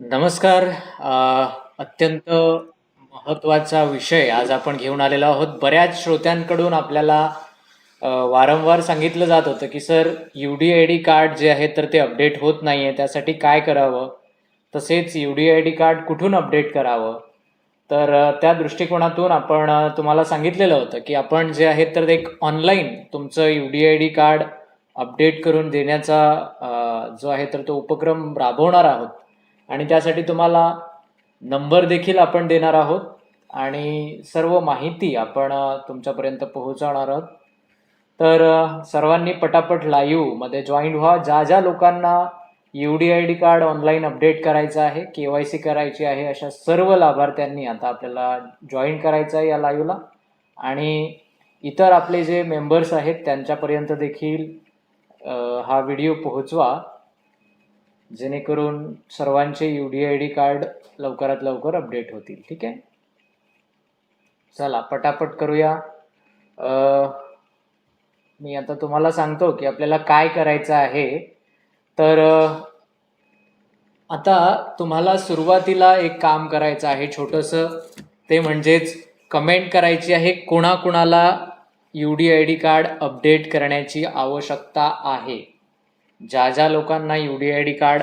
नमस्कार. अ, अत्यंत महत्त्वाचा विषय आज आपण घेऊन आलेलो आहोत. बऱ्याच श्रोत्यांकडून आपल्याला अ, वारंवार सांगितलं जात होतं, की सर यू-डी-आय-डी कार्ड जे आहे तर ते अपडेट होत नाहीये. त्यासाठी काय करावं? तसेच यू-डी-आय-डी कार्ड कुठून अपडेट करावं? तर अ, त्या दृष्टिकोनातून आपण अ, तुम्हाला सांगितलेलं होतं, की आपण जे आहे तर एक ऑनलाईन तुमचं यू-डी-आय-डी कार्ड अपडेट करून देण्याचा अ, जो आहे तर तो उपक्रम राबवणार आहोत आणि त्यासाठी तुम्हाला नंबर देखील आपण देणार आहोत आणि सर्व माहिती आपण तुमच्यापर्यंत पोहोचवणार आहोत. तर सर्वांनी पटापट लाईव्हमध्ये जॉईन व्हा. ज्या ज्या लोकांना यू-डी-आय-डी कार्ड ऑनलाईन अपडेट करायचं आहे, के-वाय-सी करायची आहे, अशा सर्व लाभार्थ्यांनी आता आपल्याला जॉईन करायचं आहे या लाईव्हला आणि इतर आपले जे मेंबर्स आहेत त्यांच्यापर्यंत देखील हा व्हिडिओ पोहोचवा. जेणेकरून सर्वांचे यू-डी-आय-डी कार्ड लवकरात लवकर अपडेट होतील. ठीक आहे? चला पटापट करूया. मी आता तुम्हाला सांगतो, की आपल्याला काय करायचं आहे. तर आता तुम्हाला सुरुवातीला एक काम करायचं आहे छोटंसं. ते म्हणजेच कमेंट करायची आहे कोणाकोणाला यू-डी-आय-डी कार्ड अपडेट करण्याची आवश्यकता आहे. ज्या ज्या लोकांना यू-डी-आय-डी कार्ड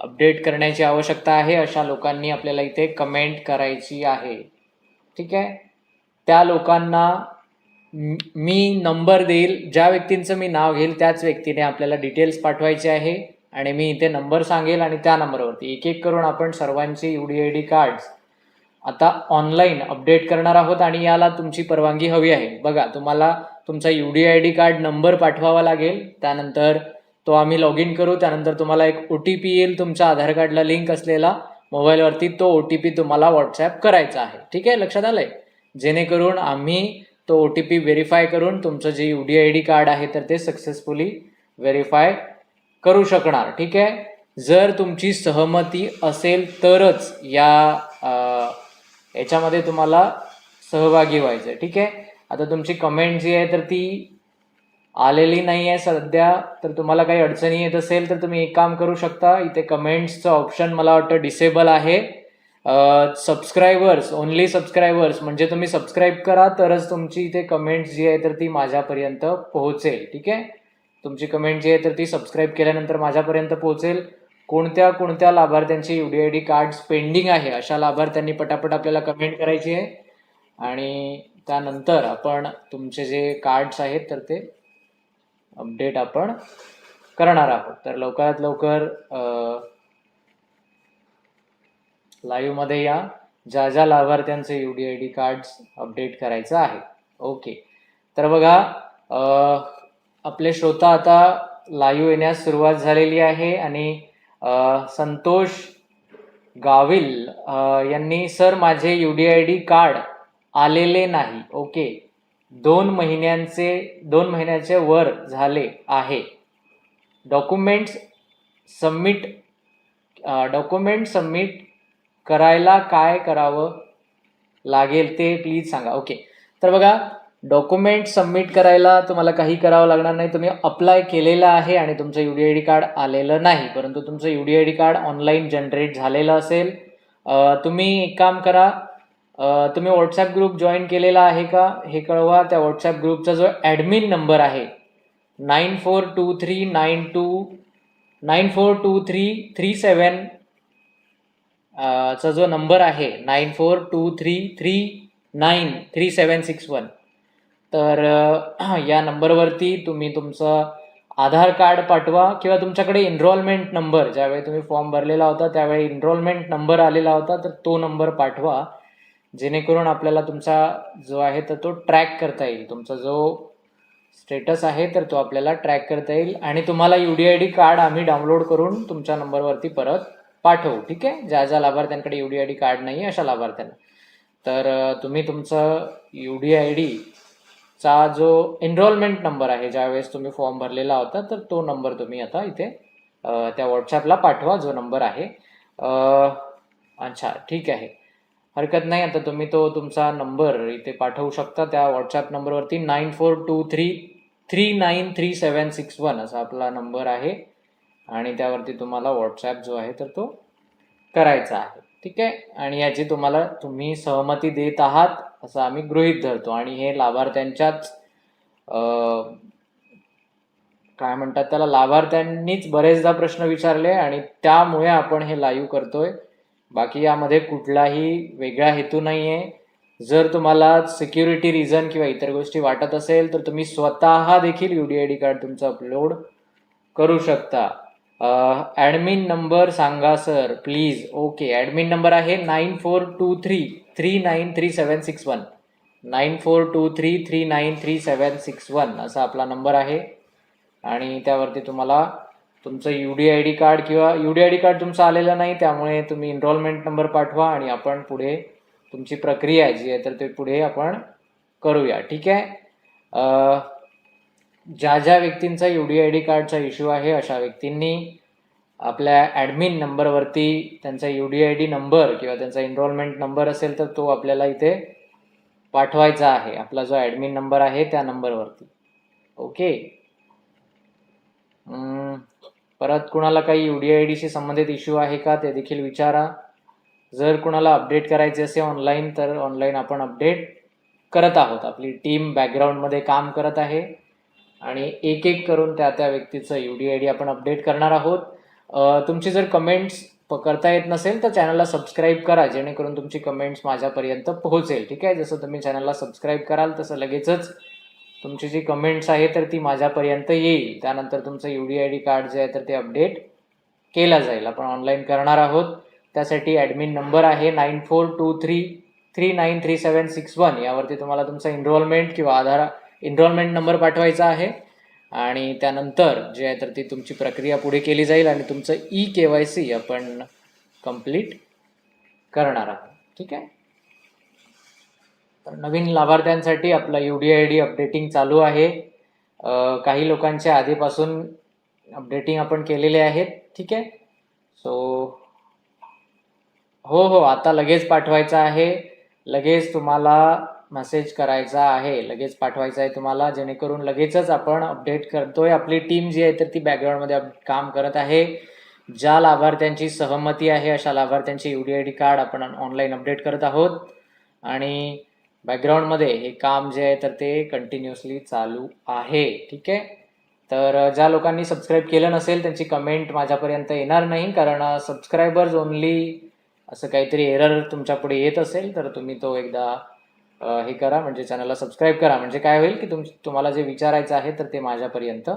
अपडेट करण्याची आवश्यकता आहे, अशा लोकांनी आपल्याला इथे कमेंट करायची आहे. ठीक आहे? त्या लोकांना मी नंबर देईल. ज्या व्यक्तींचं मी नाव घेईल त्याच व्यक्तीने आपल्याला डिटेल्स पाठवायचे आहे आणि मी इथे नंबर सांगेल आणि त्या नंबरवरती एक-एक करून आपण सर्वांचे यू-डी-आय-डी कार्ड्स आता ऑनलाईन अपडेट करणार आहोत आणि याला तुमची परवानगी हवी आहे. बघा तुम्हाला तुमचा यू-डी-आय-डी कार्ड नंबर पाठवावा लागेल. त्यानंतर तो आम्ही लॉग इन करू. त्यानंतर तुम्हाला एक ओ-टी-पी येईल तुमच्या आधार कार्डला लिंक असलेला मोबाईलवरती. तो ओ-टी-पी तुम्हाला व्हॉट्सॲप करायचा आहे. ठीक आहे? लक्षात आलंय? जेणेकरून आम्ही तो ओ-टी-पी व्हेरीफाय करून तुमचं जे यू-डी-आय-डी कार्ड आहे तर ते सक्सेसफुली व्हेरीफाय करू शकणार. ठीक आहे? जर तुमची सहमती असेल तरच या याच्यामध्ये तुम्हाला सहभागी व्हायचं आहे. ठीक आहे? आता तुमची कमेंट जी आहे तर ती आलेली नाही आहे सध्या. तर तुम्हाला काही अडचणी येत असेल तर तुम्ही एक काम करू शकता. इथे कमेंट्सचं ऑप्शन मला वाटतं डिसेबल आहे. सबस्क्रायबर्स ओन्ली सबस्क्रायबर्स म्हणजे तुम्ही सबस्क्राईब करा तरच तुमची इथे कमेंट्स जी आहे तर ती माझ्यापर्यंत पोहोचेल. ठीक आहे? तुमची कमेंट जी आहे तर ती सबस्क्राईब केल्यानंतर माझ्यापर्यंत पोहोचेल. कोणत्या कोणत्या लाभार्थ्यांची यू-डी-आय-डी कार्ड्स पेंडिंग आहे अशा लाभार्थ्यांनी पटापट आपल्याला कमेंट करायची आहे आणि त्यानंतर आपण तुमचे जे कार्ड्स आहेत तर ते अपडेट आपण करणार आहोत. तर लवकरात लवकर लाईव्हमध्ये या. ज्या ज्या लाभार्थ्यांचे यू-डी-आय-डी कार्ड्स अपडेट करायचं आहे. ओके. तर बघा आपले श्रोता आता लाईव्ह येण्यास सुरुवात झालेली आहे आणि संतोष गाविल यांनी सर माझे यू-डी-आय-डी कार्ड आलेले नाही. ओके. दोन महिन्यांचे दोन महिन्याचे वर झाले आहे. डॉक्युमेंट्स सबमिट डॉक्युमेंट सबमिट करायला काय करावं लागेल ते प्लीज सांगा. ओके. तर बघा डॉक्युमेंट सबमिट करायला तुम्हाला काही करावं लागणार नाही. तुम्ही अप्लाय केलेलं आहे आणि तुमचं यू-डी-आय-डी कार्ड आलेलं नाही. परंतु तुमचं यू-डी-आय-डी कार्ड ऑनलाईन जनरेट झालेलं असेल. तुम्ही एक काम करा अ, तुम्ही WhatsApp ग्रुप जॉइन केलेला आहे का? हे कळवा. त्या WhatsApp ग्रुपचा जो ॲडमिन नंबर आहे 942392 942337 अ, चा जो नंबर आहे 9423393761 तर अ, या नंबरवरती तुम्ही तुमचं आधार कार्ड पाठवा किंवा तुमच्याकडे एनरोलमेंट नंबर ज्यावेळी तुम्ही फॉर्म भरलेला होता त्यावेळी एनरोलमेंट नंबर आलेला होता तर तो नंबर पाठवा. जेणेकरून आपल्याला तुमचा जो आहे तर तो ट्रॅक करता येईल. तुमचा जो स्टेटस आहे तर तो आपल्याला ट्रॅक करता येईल आणि तुम्हाला यू-डी-आय-डी कार्ड आम्ही डाउनलोड करून तुमच्या नंबरवरती परत पाठवू. ठीक आहे? ज्या ज्या लाभार्थ्यांकडे यू-डी-आय-डी कार्ड नाही आहे अशा लाभार्थ्यांना. तर तुम्ही तुमचं यू-डी-आय-डी चा जो एनरोलमेंट नंबर आहे ज्यावेळेस तुम्ही फॉर्म भरलेला होता तर तो नंबर तुम्ही आता इथे त्या व्हॉट्सॲपला पाठवा जो नंबर आहे. अच्छा ठीक आहे. हरकत नाही. आता तुम्ही तो तुमचा नंबर इथे पाठवू शकता. त्या व्हॉट्सॲप नंबरवरती 9423393761 असा आपला नंबर आहे. आणि त्यावरती तुम्हाला व्हॉट्सॲप जो आहे तर तो करायचा आहे. ठीक आहे? आणि याची तुम्हाला तुम्ही सहमती देत आहात असं आम्ही गृहीत धरतो. आणि हे लाभार्थ्यांच्याच काय म्हणतात त्याला? लाभार्थ्यांनीच बरेचदा प्रश्न विचारले आणि त्यामुळे आपण हे लाईव्ह करतोय. बाकी यामध्ये कुठलाही वेगळा हेतू नाही आहे जर तुम्हाला सिक्युरिटी रिझन किंवा इतर गोष्टी वाटत असेल तर तुम्ही स्वतः देखील U D I D card तुमचं अपलोड करू शकता. ॲडमिन नंबर सांगा sir please okay admin number आहे nine four two three three nine three seven six one nine four two three three nine three seven six one असा आपला number आहे. आणि त्यावरती तुम्हाला तुमचं U D I D card किंवा U D I D card तुमचं आलेलं नाही त्यामुळे तुम्ही इनरोलमेंट नंबर पाठवा आणि आपण पुढे तुमची प्रक्रिया जी आहे तर ते पुढे आपण करूया. ठीक आहे? ज्या ज्या व्यक्तींचा यू डी आय डी कार्डचा इश्यू आहे अशा व्यक्तींनी आपल्या ॲडमिन नंबरवरती त्यांचा U D I D number किंवा त्यांचा इनरोलमेंट नंबर असेल तर तो आपल्याला इथे पाठवायचा आहे. आपला जो ॲडमिन नंबर आहे त्या नंबरवरती ओके? परत कुणाला काही यू डी आय डीशी संबंधित इश्यू आहे का ते देखील विचारा. जर कुणाला अपडेट करायचे असेल ऑनलाईन तर ऑनलाईन आपण अपडेट करत आहोत. आपली टीम बॅकग्राऊंडमध्ये काम करत आहे आणि एक एक करून त्या त्या व्यक्तीचं यू डी आय डी आपण अपडेट करणार आहोत. तुमची जर कमेंट्स करता येत नसेल तर चॅनलला सबस्क्राईब करा जेणेकरून तुमची कमेंट्स माझ्यापर्यंत पोहोचेल. ठीक आहे? जसं तुम्ही चॅनलला सबस्क्राईब कराल तसं लगेचच तुमची जी कमेंट्स आहे तर ती माझ्यापर्यंत येईल. त्यानंतर तुमचं U D I D card जे आहे तर ते अपडेट केलं जाईल. आपण ऑनलाईन करणार आहोत. त्यासाठी ॲडमिन नंबर आहे nine four two three three nine three seven six one यावरती तुम्हाला तुमचा इनरोलमेंट किंवा आधार इनरोलमेंट नंबर पाठवायचा आहे. आणि त्यानंतर जे आहे तर ती तुमची प्रक्रिया पुढे केली जाईल आणि तुमचं ई के वाय सी आपण कंप्लीट करणार आहोत. ठीक आहे? तर नवीन लाभार्थ्यांसाठी आपला U D I D updating चालू आहे. काही लोकांच्या आधीपासून अपडेटिंग आपण केलेले आहेत. ठीक आहे? सो हो हो आता लगेच पाठवायचा आहे. लगेच तुम्हाला मेसेज करायचा आहे. लगेच पाठवायचा आहे तुम्हाला जेणेकरून लगेचच आपण अपडेट करतोय. आपली टीम जी आहे तर ती बॅकग्राऊंडमध्ये काम करत आहे. ज्या लाभार्थ्यांची सहमती आहे अशा लाभार्थ्यांची U D I D card आपण ऑनलाईन अपडेट करत आहोत. आणि बॅकग्राऊंडमध्ये हे काम जे आहे तर ते कंटिन्युअसली चालू आहे. ठीक आहे? तर ज्या लोकांनी सबस्क्राईब केलं नसेल त्यांची कमेंट माझ्यापर्यंत येणार नाही कारण सबस्क्रायबर्स ओनली असं काहीतरी एरर तुमच्यापुढे येत असेल तर तुम्ही तो एकदा हे करा म्हणजे चॅनलला सबस्क्राईब करा. म्हणजे काय होईल की तुम तुम्हाला जे विचारायचं आहे तर ते माझ्यापर्यंत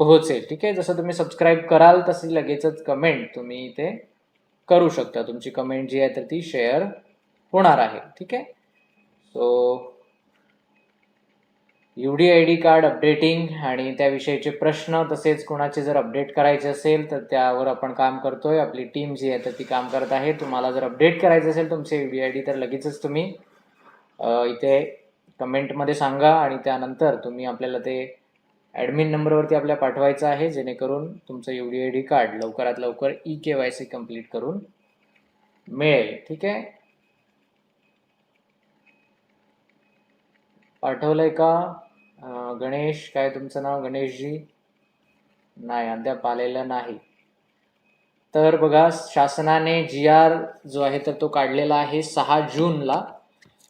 पोहोचेल. ठीक आहे? जसं तुम्ही सबस्क्राईब कराल तशी लगेचच कमेंट तुम्ही ते करू शकता. तुमची कमेंट जी आहे तर ती शेअर होणार आहे. ठीक आहे? So U D I D card updating आणि त्याविषयीचे प्रश्न तसेच कुणाचे जर अपडेट करायचे असेल तर त्यावर आपण काम करतोय. आपली टीम जी आहे तर ती काम करत आहे. तुम्हाला जर अपडेट करायचं असेल तुमचे यू डी आय डी तर लगेचच तुम्ही इथे कमेंटमध्ये सांगा आणि त्यानंतर तुम्ही आपल्याला ते ॲडमिन नंबरवरती आपल्या पाठवायचं आहे जेणेकरून तुमचं U D I D card लवकरात लवकर E K Y C complete करून मिळेल. ठीक आहे? पाठवलंय का? गणेश काय तुमचं नाव? गणेशजी? नाही अद्याप आलेलं नाही. तर बघा शासनाने जी आर जो आहे तर तो काढलेला आहे सहा जूनला.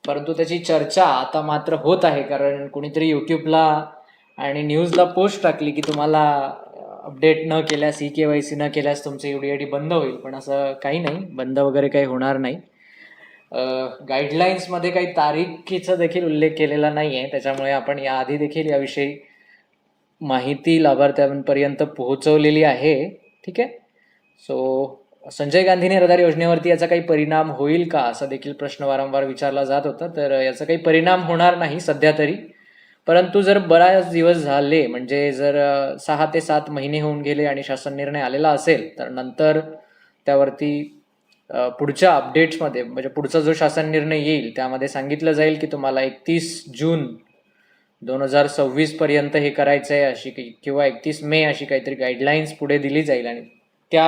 परंतु त्याची चर्चा आता मात्र होत आहे कारण कुणीतरी यूट्यूबला आणि न्यूजला पोस्ट टाकली की तुम्हाला अपडेट न केल्यास ई के वाय सी न केल्यास तुमचं यू डी आय डी बंद होईल. पण असं काही नाही. बंद वगैरे काही होणार नाही. गाईडलाईन्समध्ये काही तारीखीचा देखील उल्लेख केलेला नाही आहे त्याच्यामुळे आपण याआधी देखील याविषयी माहिती लाभार्थ्यांपर्यंत पोहोचवलेली आहे. ठीक आहे? सो संजय गांधीने रदार योजनेवरती याचा काही परिणाम होईल का? असा देखील प्रश्न वारंवार विचारला जात होता. तर याचा काही परिणाम होणार नाही सध्या तरी. परंतु जर बराच दिवस झाले म्हणजे जर सहा ते सात महिने होऊन गेले आणि शासन निर्णय आलेला असेल तर नंतर त्यावरती पुढच्या अपडेट्समध्ये म्हणजे पुढचा जो शासन निर्णय येईल त्यामध्ये सांगितलं जाईल की तुम्हाला एकतीस जून दोन हजार सव्वीस पर्यंत हे करायचं आहे अशी काही किंवा एकतीस मे अशी काहीतरी गाईडलाईन्स पुढे दिली जाईल आणि त्या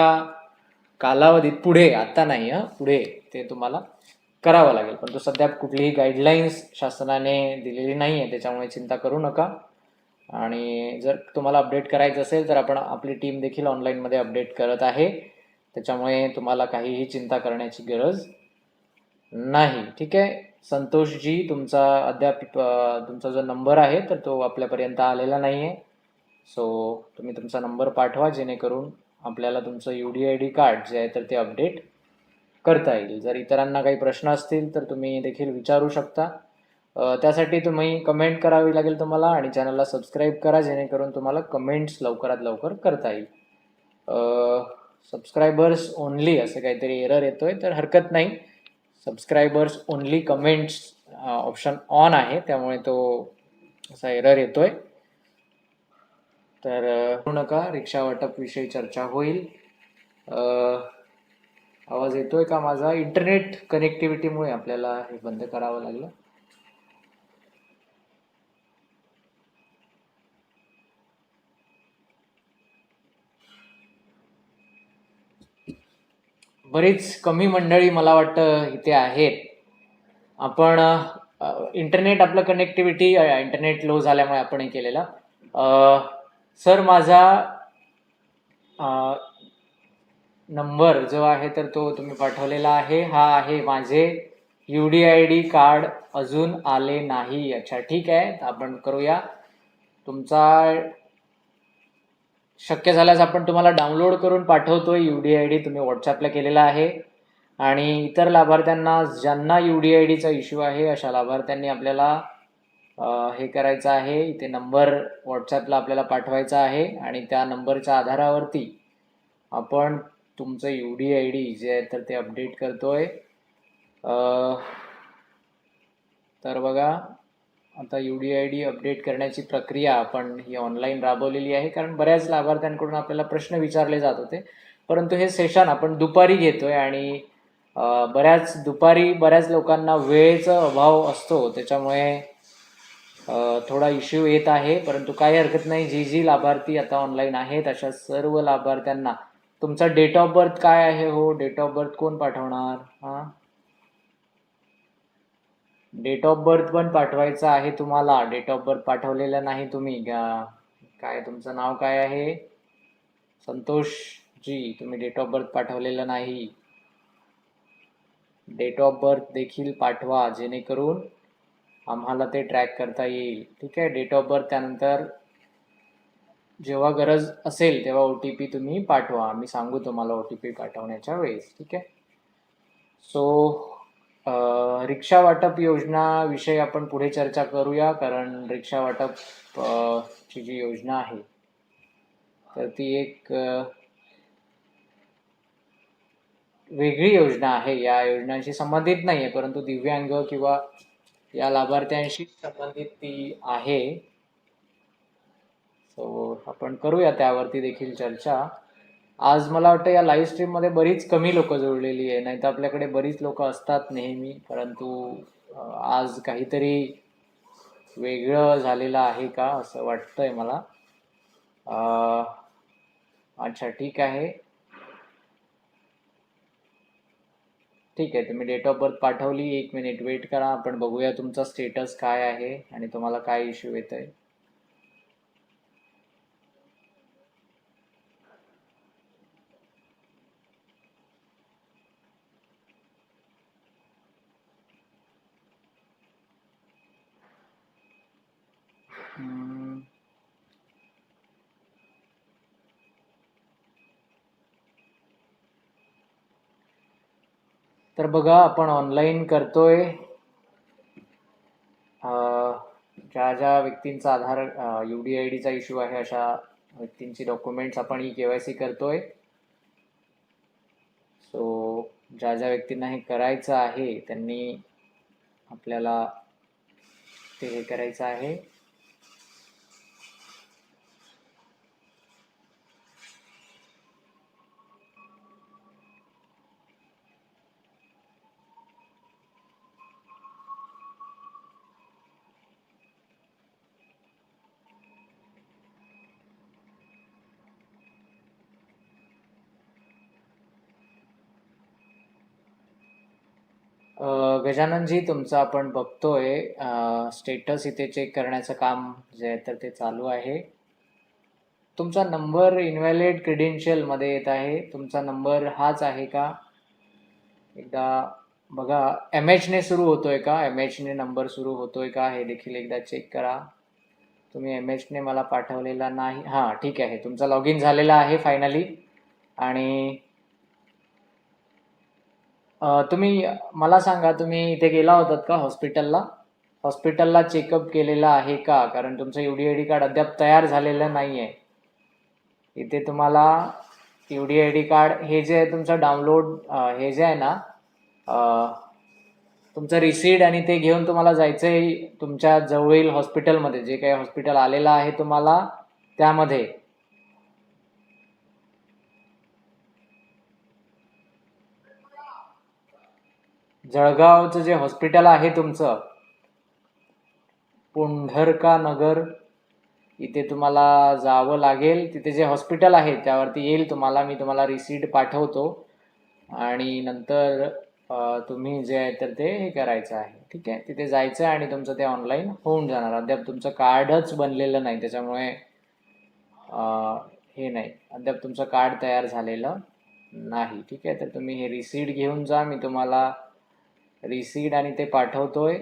कालावधीत पुढे आता नाही हां पुढे ते तुम्हाला करावं लागेल. पण तो सध्या कुठलीही गाईडलाईन्स शासनाने दिलेली नाही आहे त्याच्यामुळे चिंता करू नका. आणि जर तुम्हाला अपडेट करायचं असेल तर आपण आपली टीम देखील ऑनलाईनमध्ये अपडेट करत आहे. त्याच्यामुळे तुम्हाला काहीही चिंता करण्याची गरज नाही. ठीक आहे? संतोषजी तुमचा अद्याप तुमचा जो नंबर आहे तर तो आपल्यापर्यंत आलेला नाही आहे सो तुम्ही तुमचा नंबर पाठवा जेणेकरून आपल्याला तुमचं U D I D card जे आहे तर ते अपडेट करता येईल. जर इतरांना काही प्रश्न असतील तर तुम्ही देखील विचारू शकता. त्यासाठी तुम्ही कमेंट करावी लागेल तुम्हाला आणि चॅनलला सबस्क्राईब करा जेणेकरून तुम्हाला कमेंट्स लवकरात लवकर करता येईल. सबस्क्रायबर्स ओनली असं काहीतरी एरर येतोय तर हरकत नाही. Subscribers only comments option on आहे त्यामुळे तो असा एरर येतोय. तर नका रिक्षा वाटप विषयी चर्चा होईल. आवाज येतोय का माझा? इंटरनेट कनेक्टिव्हिटीमुळे आपल्याला हे बंद करावं लागलं. बरीच कमी मंडळी मला वाटतं इथे आहेत. आपण इंटरनेट आपलं कनेक्टिव्हिटी इंटरनेट लो झाल्यामुळे आपण हे केलेलं सर माझा नंबर जो आहे तर तो तुम्ही पाठवलेला आहे. हा आहे माझे U D I D card अजून आले नाही अच्छा ठीक आहे आपण करूया. तुमचा शक्य झाल्यास आपण तुम्हाला डाउनलोड करून पाठवतोय यू डी आय डी तुम्ही व्हॉट्सॲपला केलेला आहे. आणि इतर लाभार्थ्यांना ज्यांना यू डी आय डीचा इश्यू आहे अशा लाभार्थ्यांनी आपल्याला हे करायचं आहे. इथे नंबर व्हॉट्सॲपला आपल्याला पाठवायचा आहे. आणि त्या नंबरच्या आधारावरती आपण तुमचं U D I D J आहे तर ते अपडेट करतोय. आहे तर बघा आता U D I D update करण्याची प्रक्रिया आपण ही ऑनलाईन राबवलेली आहे. कारण बऱ्याच लाभार्थ्यांकडून आपल्याला प्रश्न विचारले जात होते. परंतु हे सेशन आपण दुपारी घेतोय आणि बऱ्याच दुपारी बऱ्याच लोकांना वेळेचा अभाव असतो. त्याच्यामुळे थोडा इश्यू येत आहे. परंतु काही हरकत नाही. जी जी लाभार्थी आता ऑनलाईन आहेत अशा सर्व लाभार्थ्यांना तुमचा डेट ऑफ बर्थ काय आहे हो? डेट ऑफ बर्थ कोण पाठवणार? हां? डेट ऑफ बर्थ पण पाठवायचं आहे तुम्हाला. डेट ऑफ बर्थ पाठवलेलं नाही तुम्ही. काय तुमचं नाव काय आहे? संतोष जी तुम्ही डेट ऑफ बर्थ पाठवलेलं नाही. डेट ऑफ बर्थ देखील पाठवा जेणेकरून आम्हाला ते ट्रॅक करता येईल. ठीक आहे? डेट ऑफ बर्थ त्यानंतर जेव्हा गरज असेल तेव्हा ओ टी पी तुम्ही पाठवा. आम्ही सांगू तुम्हाला ओ टी पी पाठवण्याच्या वेळेस. ठीक आहे? सो रिक्षा वाटप योजना विषयी आपण पुढे चर्चा करूया कारण रिक्षा वाटप ची जी योजना आहे तर ती एक वेगळी योजना आहे. या योजनांशी संबंधित नाही आहे परंतु दिव्यांग किंवा या लाभार्थ्यांशी संबंधित ती आहे. सो आपण करूया त्यावरती देखील चर्चा. आज मला वाटतं या लाईव्ह स्ट्रीममध्ये बरीच कमी लोक जोडलेली आहे. नाही तर आपल्याकडे बरीच लोक असतात नेहमी परंतु आज काहीतरी वेगळं झालेलं आहे का असं वाटतंय मला. अच्छा ठीक आहे. ठीक आहे तुम्ही डेट ऑफ बर्थ पाठवली. एक मिनिट वेट करा. आपण बघूया तुमचा स्टेटस काय आहे आणि तुम्हाला काय इश्यू येत आहे तर बघा आपण ऑनलाईन करतोय. ज्या ज्या व्यक्तींचा आधार यू डी आय डीचा इश्यू आहे अशा व्यक्तींची डॉक्युमेंट्स आपण ई केवायसी करतोय. सो ज्या ज्या व्यक्तींना हे करायचं आहे त्यांनी आपल्याला ते हे करायचं आहे अ, गजाननजी तुमचं आपण बघतोय स्टेटस इथे चेक करण्याचं काम जे आहे तर ते चालू आहे. तुमचा नंबर इनव्हॅलिड क्रेडेन्शियलमध्ये येत आहे. तुमचा नंबर हाच आहे का? एकदा बघा एम एचने सुरू होतोय का? एम एचने नंबर सुरू होतोय का? हे देखील एकदा चेक करा. तुम्ही एम एचने मला पाठवलेला नाही. हां ठीक आहे. तुमचा लॉग इन झालेला आहे फायनली आणि अ, तुम्ही मला सांगा तुम्ही इथे गेला होतात का हॉस्पिटलला? हॉस्पिटलला चेकअप केलेला आहे का? कारण तुमचं U D I D card अद्याप तयार झालेलं नाही आहे इथे तुम्हाला U D I D card हे जे आहे तुमचं डाउनलोड हे जे आहे ना अ, तुमचं रिसीट आणि ते घेऊन तुम्हाला जायचं आहे तुमच्या जवळील हॉस्पिटलमध्ये. जे काही हॉस्पिटल आलेलं आहे तुम्हाला त्यामध्ये. जळगावचं जे हॉस्पिटल आहे तुमचं पुंढरका नगर इथे तुम्हाला जावं लागेल. तिथे जे हॉस्पिटल आहे त्यावरती येईल तुम्हाला. मी तुम्हाला रिसीट पाठवतो. आणि नंतर तुम्ही जे आहे तर ते हे करायचं आहे. ठीक आहे? तिथे जायचं आहे आणि तुमचं ते ऑनलाईन होऊन जाणार. अद्याप तुमचं कार्डच बनलेलं नाही. त्याच्यामुळे हे नाही. अद्याप तुमचं कार्ड तयार झालेलं नाही. ठीक आहे? तर तुम्ही हे रिसीट घेऊन जा. मी तुम्हाला रिसीट आणि ते पाठवतोय.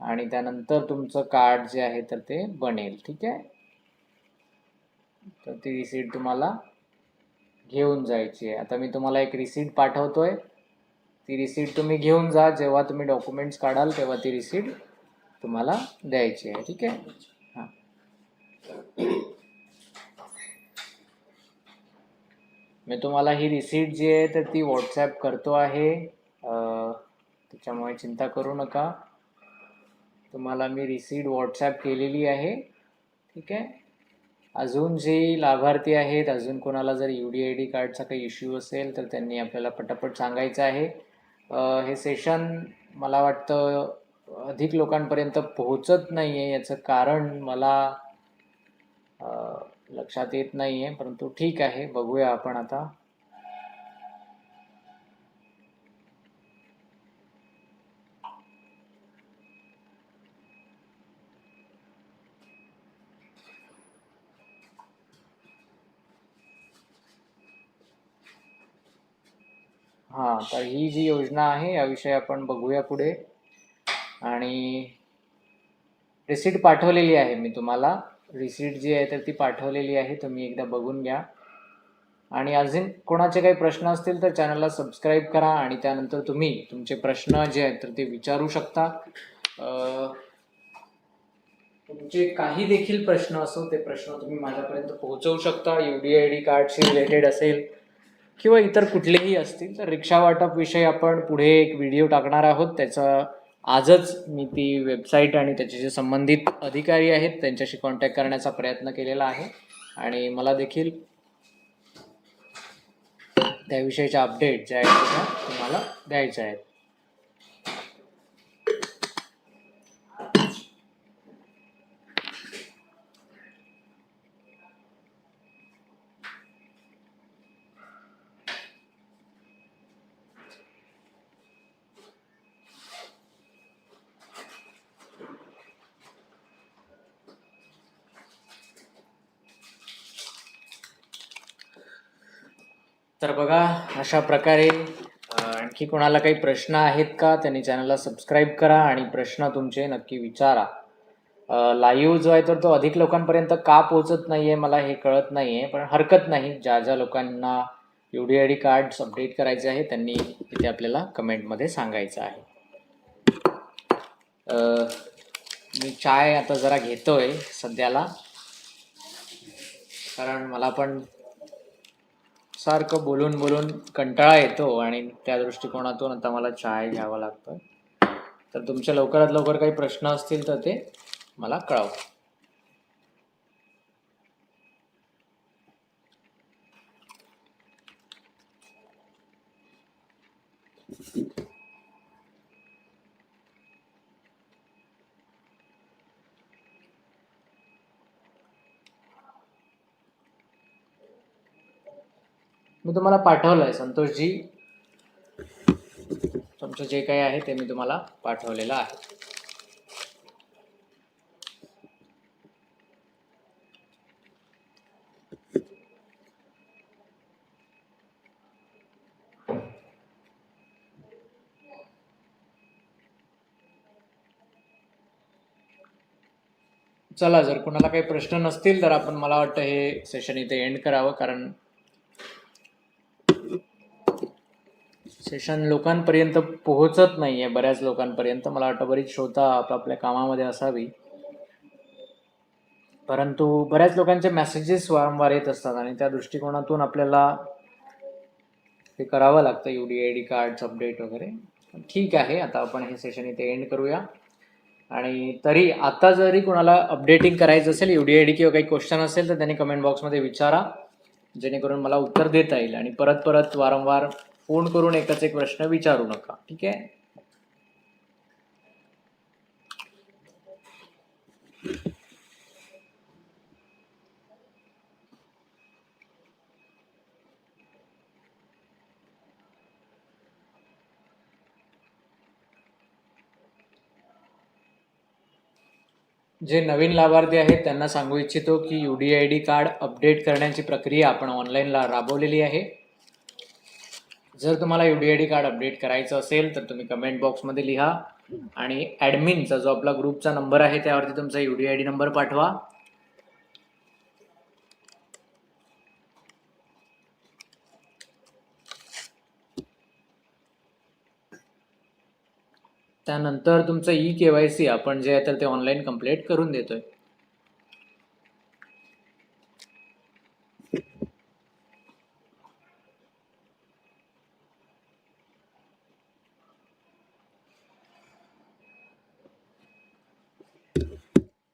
आणि त्यानंतर तुमचं कार्ड जे आहे तर ते बनेल ठीक आहे? तर ती रिसीट तुम्हाला घेऊन जायची आहे. आता मी तुम्हाला एक रिसीट पाठवतोय. ती रिसीट तुम्ही घेऊन जा. जेव्हा तुम्ही डॉक्युमेंट्स काढाल तेव्हा ती रिसीट तुम्हाला द्यायची आहे ठीक आहे? हां. मी तुम्हाला ही रिसीट जी आहे तर ती व्हॉट्सॲप करतो आहे. त्याच्यामुळे चिंता करू नका. तुम्हाला मी रिसीट व्हॉट्सॲप केलेली आहे. ठीक आहे? अजून जे लाभार्थी आहेत अजून कोणाला जर यू डी आय डी कार्डचा काही इश्यू असेल तर त्यांनी आपल्याला पटापट सांगायचं आहे. हे सेशन मला वाटतं अधिक लोकांपर्यंत पोहोचत नाही आहे याचं कारण मला लक्षात येत नाही आहे परंतु ठीक आहे बघूया आपण आता. हां तर ही जी योजना आहे याविषयी आपण बघूया पुढे. आणि रिसीट पाठवलेली आहे मी तुम्हाला. रिसीट जी आहे तर ती पाठवलेली आहे तुम्ही एकदा बघून घ्या. आणि अजून कोणाचे काही प्रश्न असतील तर चॅनलला सबस्क्राईब करा आणि त्यानंतर तुम्ही तुमचे प्रश्न जे आहेत तर ते विचारू शकता. तुमचे काही देखील प्रश्न असो ते प्रश्न तुम्ही माझ्यापर्यंत पोहोचवू शकता. यू डी आय डी कार्डशी रिलेटेड असेल किंवा इतर कुठलेही असतील तर रिक्षा वाटप विषयी आपण पुढे एक व्हिडिओ टाकणार आहोत. त्याचं आजच मी ती वेबसाईट आणि त्याचे जे संबंधित अधिकारी आहेत त्यांच्याशी कॉन्टॅक्ट करण्याचा प्रयत्न केलेला आहे. आणि मला देखील त्याविषयीच्या अपडेट ज्या आहेत त्या तुम्हाला द्यायच्या आहेत. तर बघा अशा प्रकारे आणखी कोणाला काही प्रश्न आहेत का त्यांनी चॅनलला सबस्क्राईब करा आणि प्रश्न तुमचे नक्की विचारा. लाईव्ह जो आहे तर तो अधिक लोकांपर्यंत का पोहोचत नाही आहे मला हे कळत नाही आहे पण हरकत नाही. ज्या ज्या लोकांना U D I D cards update करायचे आहे त्यांनी इथे आपल्याला कमेंटमध्ये सांगायचं आहे. मी चाय आता जरा घेतोय सध्याला. कारण मला पण सारखं बोलून बोलून कंटाळा येतो आणि त्या दृष्टिकोनातून आता मला चाय घ्यावा लागतो. तर तुमचे लवकरात लवकर काही प्रश्न असतील तर ते मला कळवा. मी तुम्हाला पाठवलं आहे संतोषजी. तुमचं जे काही आहे ते मी तुम्हाला पाठवलेलं आहे. चला जर कुणाला काही प्रश्न नसतील तर आपण मला वाटतं हे सेशन इथे एंड करावं कारण सेशन लोकांपर्यंत पोहोचत नाही आहे बऱ्याच लोकांपर्यंत. मला वाटतं बरीच श्रोता आपापल्या कामामध्ये असावी. परंतु बऱ्याच लोकांचे मेसेजेस वारंवार येत असतात आणि त्या दृष्टिकोनातून आपल्याला ते करावं लागतं U D I D cards update वगैरे. ठीक आहे आता आपण हे सेशन इथे एंड करूया. आणि तरी आता जरी कोणाला अपडेटिंग करायचं असेल यू डी आय डी किंवा काही क्वेश्चन असेल तर त्यांनी कमेंट बॉक्समध्ये विचारा. जेणेकरून मला उत्तर देता येईल. आणि परत परत वारंवार फोन करून एकच एक प्रश्न विचारू नका. ठीक आहे? जे नवीन लाभार्थी आहेत त्यांना सांगू इच्छितो की U D I D card update करण्याची प्रक्रिया आपण ऑनलाईनला राबवलेली आहे. जर तुम्हाला U D I D card update करायचं असेल तर तुम्ही कमेंट बॉक्समध्ये लिहा. आणि ॲडमिनचा जो आपला ग्रुपचा नंबर आहे त्यावरती तुमचा U D I D number पाठवा. त्यानंतर तुमचं ई के वाय सी आपण जे आहे तर ते ऑनलाईन कंप्लीट करून देतोय.